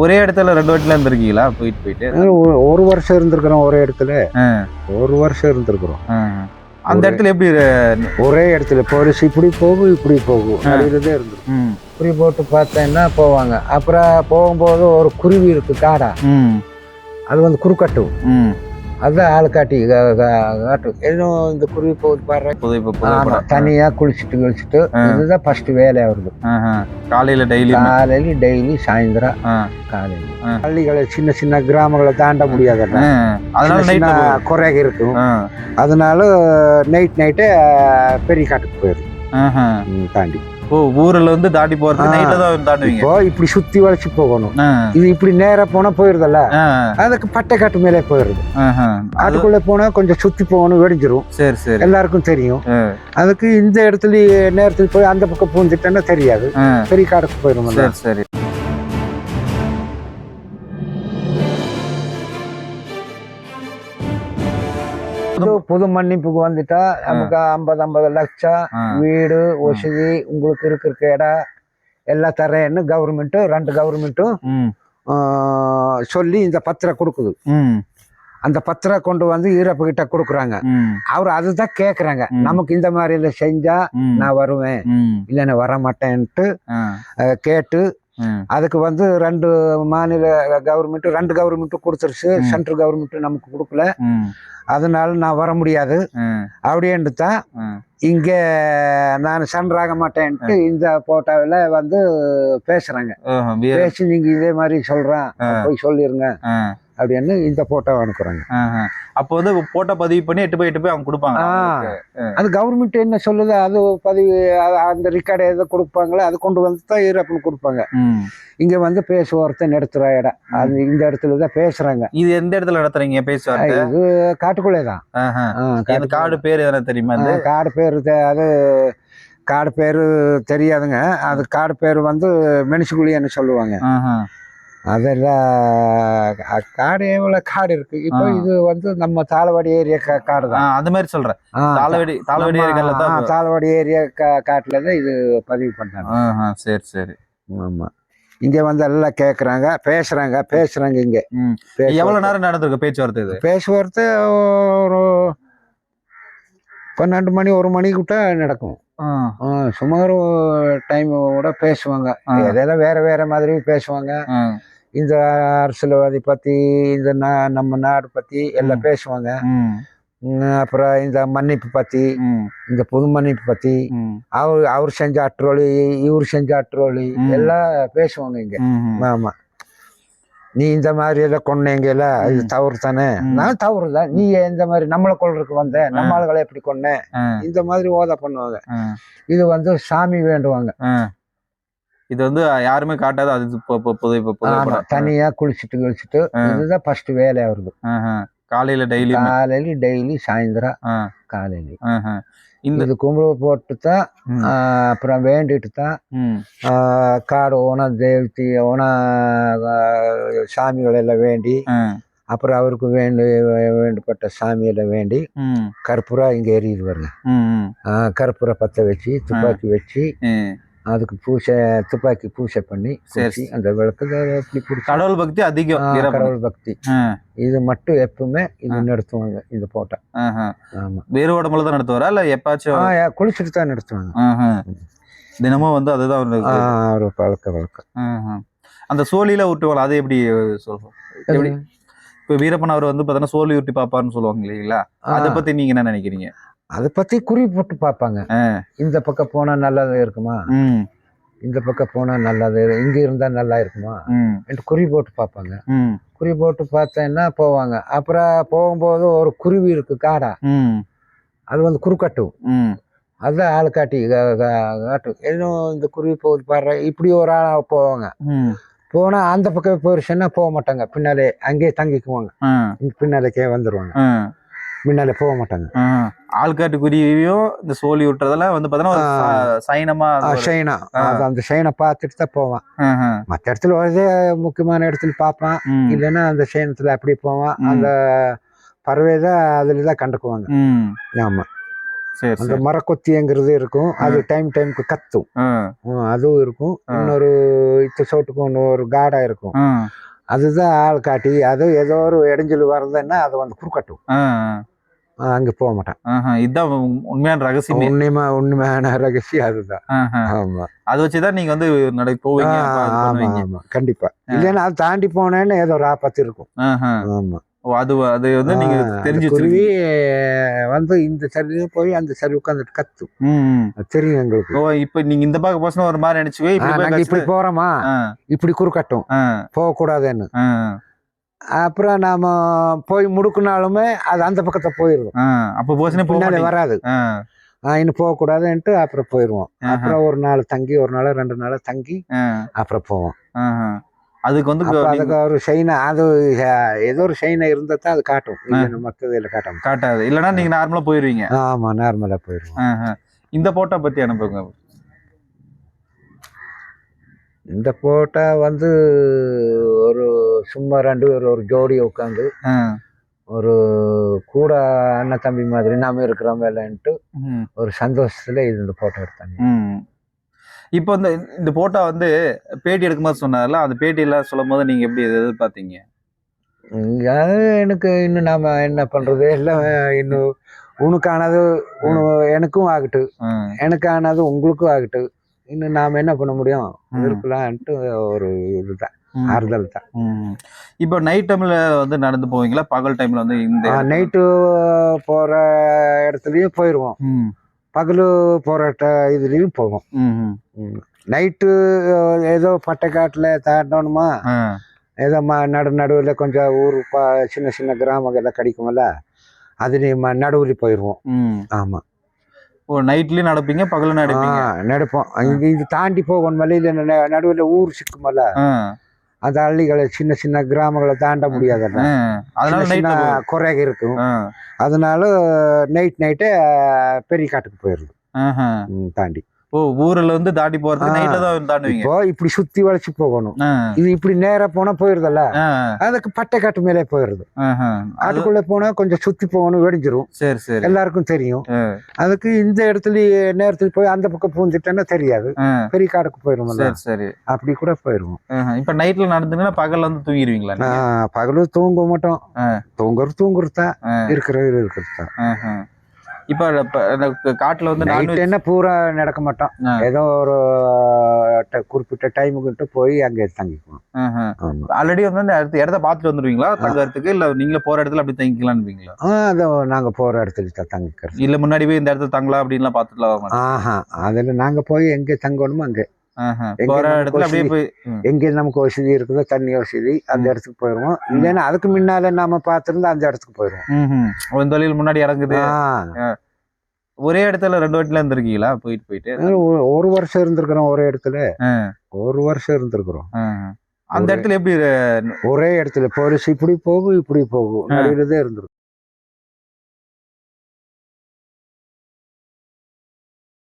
ஒரே இடத்துல ரெண்டு வாட்டில இருந்திருக்கீங்களா போயிட்டு போயிட்டு ஒரு வருஷம் இருந்திருக்கிறோம் ஒரே இடத்துல. ஒரு வருஷம் இருந்திருக்கிறோம். அந்த இடத்துல எப்படி ஒரே இடத்துல போலீஸ் இப்படி போகும் இப்படி போகும் இருந்திருக்கும் ம். இப்படி போட்டு பார்த்தேன்னா போவாங்க அப்புறம் போகும்போது ஒரு குருவி இருக்கு காடா ம். அது வந்து குறுக்கட்டும் ம். அதுதான் ஆள் காட்டி காட்டும் இன்னும் இந்த குருவி போகுது பாரு. புது இப்ப ஆமா புகைப்படம் தனியா குளிச்சுட்டு குளிச்சுட்டு இதுதான் ஃபர்ஸ்ட் வேலையா வருது ஆஹா. காலையில டெய்லி காலையில டெய்லி சாயந்தரம் காலையில. பள்ளிகளை சின்ன சின்ன கிராமங்களை தாண்ட முடியாதுல்ல அதனால குறைக இருக்கும். அதனால நைட் நைட்டு பெரிய காட்டுக்கு போயிடும் ம், தாண்டி. ஓ ஊர்ல வந்து தாண்டி போறது ஆ. நைட்ல தான் தாண்டுவீங்க இப்போ இப்படி சுத்தி வளைச்சு போகணும். இது இப்படி நேரா போனா போயிருதல்ல. அதுக்கு பட்டை காட்டு மேலே. அது அதுக்குள்ள போனா கொஞ்சம் சுத்தி போகணும் வெடிஞ்சிரும் சரி சரி எல்லாருக்கும் தெரியும். அதுக்கு இந்த இடத்துல நேரத்துல போய் அந்த பக்கம் பூந்துட்டேன்னா தெரியாது. பெரிய காடுக்கு போயிடும் சரி சரி புது புது மன்னிப்புக்கு வந்துட்டா நமக்கு ஐம்பது ஐம்பது லட்சம். வீடு வசதி உங்களுக்கு இருக்கிற இடம் எல்லாம் தரேன்னு கவர்மெண்ட் ரெண்டு கவர்மெண்ட்டும். சொல்லி இந்த பத்திரம் கொடுக்குது. அந்த பத்திரம் கொண்டு வந்து ஈரப்பு கிட்ட கொடுக்குறாங்க. அவர் அதுதான் கேக்குறாங்க ம். நமக்கு இந்த மாதிரி செஞ்சா. நான் வருவேன் ம். இல்லை நான் வர மாட்டேன்ட்டு ஆ. அஹ், கேட்டு. அதுக்கு வந்து ரெண்டு மாநில கவர்மெண்ட் ரெண்டு கவர்மெண்ட்டும் கொடுத்துருச்சு. சென்ட்ரல் கவர்மெண்ட் நமக்கு கொடுக்கல. அதனால நான் வர முடியாது. அப்படின்ட்டு தான். இங்க நான் சென்றாக மாட்டேன்ட்டு இந்த போட்டோவில் வந்து வீர- பேசி நீங்க இதே மாதிரி சொல்றேன் ஆ. போய் சொல்லிருங்க ஆ. அப்படின்னு இந்த போட்டோ அனுப்புறாங்க. அப்போ வந்து போட்டோ பதிவு பண்ணி எட்டு போய் எட்டு போய் அவங்க கொடுப்பாங்க. அது கவர்மெண்ட் என்ன சொல்லுது? அது பதிவு அந்த ரெக்கார்டு எதை கொடுப்பாங்களோ அது கொண்டு வந்து தான் ஈரப்பன் கொடுப்பாங்க. இங்க வந்து பேசுவார்த்தை நிறுத்துற இடம். அது இந்த இடத்துல தான் பேசுறாங்க. இது எந்த இடத்துல நடத்துறீங்க பேசுவார்த்தை? இது காட்டுக்குள்ளே தான். காடு பேர் எதனா தெரியுமா காடு பேர் அது காடு பேர் தெரியாதுங்க. அது காடு பேர் வந்து மெனிசுகுழின்னு சொல்லுவாங்க. அதெல்லாம் காடு எவ்வளோ காடு இருக்கு? இப்போ. இது வந்து நம்ம தாளவாடி ஏரியா காடு தான் அந்த மாதிரி சொல்றேன். தாளவடி தாளவடி ஏரியால தான் தாளவாடி ஏரியா காட்டுல தான் இது பதிவு பண்ணாங்க. சரி சரி. ஆமா. இங்க வந்து எல்லாம் கேக்குறாங்க பேசுறாங்க பேசுறாங்க இங்க. எவ்வளவு நேரம் நடந்திருக்கு பேச்சுவார்த்தை இது? பேசுவார்த்தை ஒரு பன்னெண்டு மணி ஒரு மணிக்கிட்ட நடக்கும். சுமார் டைமோட பேசுவாங்க. எதெல்லாம் வேற வேற மாதிரி பேசுவாங்க. இந்த அரசியல்வாதி பத்தி இந்த நம்ம நாடு பத்தி எல்லாம் பேசுவாங்க அப்புறம் இந்த மன்னிப்பு பத்தி. இந்த புது மன்னிப்பு பத்தி. அவர் அவர் செஞ்ச அட்ரோலி இவர் செஞ்ச அட்ரோலி. எல்லாம் பேசுவாங்க இங்க. ஆமா நீ இந்த மாதிரி எல்லாம் கொன்னீங்கல்ல இது. தவறு தானே. நான் தவறு தான் நீ இந்த மாதிரி நம்மளை கொள்றதுக்கு வந்த? நம்ம ஆளுகளை எப்படி கொன்ன. இந்த மாதிரி ஓத பண்ணுவாங்க. இது வந்து சாமி வேண்டுவாங்க. இது வந்து யாருமே காட்டாத அது தனியா குளிச்சுட்டு குளிச்சுட்டு. இதுதான் ஃபர்ஸ்ட் வேலையா வருது. ஆஹா. காலையில டெய்லி காலையில டெய்லி சாயந்தரம் காலையில. இந்த கும்பிடு போட்டு தான் அப்புறம் வேண்டிட்டு தான் காடு ஓன தேவதி ஓன சாமிகள் எல்லாம் வேண்டி. அப்புறம் அவருக்கு வேண்டு வேண்டப்பட்ட சாமியெல்லாம் வேண்டி ம். கற்பூரா இங்கே எரியுது வருங்க ம். ம். ஆ, கற்பூர பற்ற வச்சு துப்பாக்கி வச்சு. அதுக்கு பூசை துப்பாக்கி பூசை பண்ணி சரி. அந்த விளக்கு கடவுள் பக்தி அதிகம். கடவுள் பக்தி. இது மட்டும் எப்பவுமே இது. நடத்துவாங்க இந்த போட்டோ. ஆமா வேறு உடம்புல தான் நடத்துவாரா இல்ல எப்பாச்சும் குளிச்சுட்டு தான் நடத்துவாங்க. தினமும் வந்து அதுதான் ஒரு பழக்க வழக்கம். அந்த சோழியில ஊட்டுவாங்க அது எப்படி சொல்றோம் எப்படி இப்ப வீரப்பன் அவர் வந்து பாத்தீங்கன்னா சோழி ஊட்டி பாப்பாருன்னு சொல்லுவாங்க இல்லைங்களா அதை பத்தி நீங்க என்ன நினைக்கிறீங்க அதை பத்தி குறி போட்டு பார்ப்பாங்க. இந்த பக்கம் போனா நல்லது இருக்குமா. இந்த பக்கம் போனா நல்லது இங்க இருந்தா நல்லா இருக்குமா. என்று குறி போட்டு பார்ப்பாங்க. குறி போட்டு பார்த்தேன்னா போவாங்க அப்புறம் போகும்போது ஒரு குருவி இருக்கு காடா. அது வந்து குறுக்கட்டும். அதுதான் ஆள் காட்டி காட்டும் இன்னும் இந்த குருவி போகுது பாடுற இப்படி ஒரு ஆள் போவாங்க ம். போனா அந்த பக்கம் போயிருச்சுன்னா போக மாட்டாங்க பின்னாலே அங்கேயே தங்கிக்குவாங்க பின்னாலேக்கே வந்துருவாங்க ஆ. முன்னாலே போக மாட்டாங்க. ஆ. ஆள்காட்டு குருவியும் இந்த சோழி விட்டுறதெல்லாம் வந்து. ச- சைனமா ஷைனா. அந்த ஷைனை பார்த்துட்டு தான் போவான். மற்ற இடத்துல வரதே முக்கியமான இடத்துல பார்ப்பான். இல்லைன்னா அந்த ஷைனத்துல அப்படி போவான். அந்த பறவை தான் அதுல தான் கண்டுக்குவாங்க. ம். ஆமா. சரி அந்த மரக்கொத்திங்கிறது இருக்கும். அது டைம் டைமுக்கு கத்தும். அதுவும் இருக்கும். இன்னொரு இத்த சோட்டுக்கு ஒன்று ஒரு காடா இருக்கும். அதுதான் ஆள் காட்டி அது ஏதோ ஒரு இடைஞ்சல் வருதுன்னா அதை வந்து குறுக்கட்டும். அங்க போக மாட்டான். ஆஹா, இதுதான் உண்- உண்மையான ரகசியமே. உண்மைமா உண்மையான ரகசியம் அதுதான். ஆமா. அதை வச்சுதான் நீங்க வந்து நடை போவீங்க கண்டிப்பா. இல்லைன்னா அது தாண்டி போனேன்னு ஏதோ ஒரு ஆபத்து இருக்கும். ஆமா. அது அது வந்து நீங்க தெரிஞ்சு குருவி வந்து இந்த சரிவு போய் அந்த சரி உட்காந்துட்டு. அது தெரியும் எங்களுக்கு. ஓ இப்ப நீங்க இந்த பக்கம் போச்சுன்னா ஒரு மாதிரி நினைச்சுக்கோ ஆ, இப்படி போறோமா? இப்படி குறுக்கட்டும். ஆ, போகக்கூடாதுன்னு. ஆ, அப்புறம் நாம போய் முடுக்குனாலுமே அது அந்த பக்கத்தை போயிடும் ஆ. அப்ப போக பின்னாடி. வராது. இன்னும் போகக்கூடாதுன்ட்டு அப்புறம் போயிடுவோம். அப்புறம் ஒரு நாள் தங்கி ஒரு நாள் ரெண்டு நாள் தங்கி அப்புறம் போவோம். அதுக்கு வந்து அதுக்கு ஒரு ஷைனா அது ஏதோ ஒரு ஷைனா இருந்தா தான் அது காட்டும். மற்றது இல்லை காட்டும். காட்டாது. இல்லைன்னா நீங்க நார்மலா போயிருவீங்க. ஆமா நார்மலா போயிடுவோம். இந்த போட்டோ பத்தி அனுப்புங்க. இந்த போட்டா வந்து ஒரு சும்மா ரெண்டு பேர் ஒரு ஜோடி உட்காந்து ஒரு கூட அண்ணன் தம்பி மாதிரி நாம இருக்கிறோம் இல்லைன்ட்டு ஒரு சந்தோஷத்துல இது இந்த போட்டோ எடுத்தாங்க. இப்போ இந்த இந்த போட்டோ வந்து பேட்டி எடுக்கும்போது சொன்னார்ல அந்த பேட்டி எல்லாம் சொல்லும் போது நீங்க எப்படி எதிர்பார்த்தீங்க? அது எனக்கு இன்னும் நாம என்ன பண்றது? எல்லாம் இன்னும் உனக்கானது உனு எனக்கும் ஆகட்டும் எனக்கானது உங்களுக்கும் ஆகட்டும் இன்னும் நாம என்ன பண்ண முடியும். இருக்கலான்ட்டு ஒரு இதுதான். ஆறுதல் தான். இப்போ நைட் டைம்ல வந்து நடந்து போவீங்களா? பகல் டைம்ல வந்து இந்த? நைட்டு போற இடத்துலயும் போயிடுவோம் பகலு ட- இதுலயும் போவோம். நைட்டு ஏதோ பட்டைக்காட்டுல தாண்டணுமா? ஏதோ ம நடு நடுவில் கொஞ்சம் ஊர் ப சின்ன சின்ன கிராமங்கள்லாம் கிடைக்கும்ல? அதுலேயும் நடுவில் போயிடுவோம். ஆமாம் ஓ நைட்லயும் நடப்பீங்க பகலும் நடப்பீங்க. நடப்போம். இது இது தாண்டி போகணும் வழியில் நடுவில் ஊர் சிக்குமல்ல. அந்த அள்ளிகளை சின்ன சின்ன கிராமங்களை தாண்ட முடியாதுல்ல ஆ. அதனால குறைக இருக்கும். அதனால நைட் நைட்டே பெரிய காட்டுக்கு போயிடுது தாண்டி. ஓ ஊர்ல வந்து தாண்டி போறதுக்கு. நைட்ல தான் தாண்டுவீங்க. இப்போ இப்படி சுத்தி வளைச்சு போகணும். இது இப்படி நேரா போனா போயிருதல்ல? அதுக்கு பட்டை காட்டு மேலே போயிருது. ஆஹா. அது காட்டுக்குள்ள போனா கொஞ்சம் சுத்தி போகணும் வெடிஞ்சிரும். சரி சரி. எல்லாருக்கும் தெரியும். அதுக்கு இந்த இடத்துல நேரத்துல போய் அந்த பக்கம் பூந்துட்டேன்னா தெரியாது. பெரிய காடுக்கு போயிருமல்ல சரி சரி. அப்படி கூட போயிருவோம். இப்ப நைட்ல நடந்தீங்கன்னா பகல்ல வந்து தூங்கிடுவீங்களா பகலும் தூங்க மாட்டோம். தூங்குறது தூங்குறது. இருக்கிறது இருக்கிறது. இப்ப காட்டுல வந்து நைட் என்ன பூரா நடக்க மாட்டோம். ஏதோ ஒரு குறிப்பிட்ட டைமுக்கிட்ட போய் அங்கே தங்கிக்குவோம் ஆமா. ஆல்ரெடி வந்து அந்த இடத்த பார்த்துட்டு வந்துருவீங்களா? தங்கறதுக்கு இல்ல நீங்களே போற இடத்துல அப்படி தங்கிக்கலாம்னுவீங்களா? அதை நாங்க போற இடத்துல தான் தங்கிக்கிறது இல்ல முன்னாடி போய் இந்த இடத்துல தங்கலாம் அப்படின்லாம் மாட்டேன் ஆஹா. அதுல நாங்க போய் எங்க தங்கணுமோ அங்க. எங்க நமக்கு வசதி- இருக்குதோ தண்ணி வசதி அந்த. இடத்துக்கு போயிடுவோம். இல்லைன்னா அதுக்கு முன்னால நாம பார்த்திருந்தா அந்த இடத்துக்கு போயிடுவோம். வழியில் முன்னாடி இறங்குது. ஒரே இடத்துல ரெண்டு வாட்டில இருந்திருக்கீங்களா? போயிட்டு போயிட்டு? ஒரு- வருஷம் இருந்திருக்கிறோம் ஒரே இடத்துல. ஒரு வருஷம் இருந்திருக்கிறோம். அந்த இடத்துல எப்படி ஒரே இடத்துல போலீஸ் இப்படி போகும் இப்படி போகும். நடுவில் தான் இருந்திருக்கும்.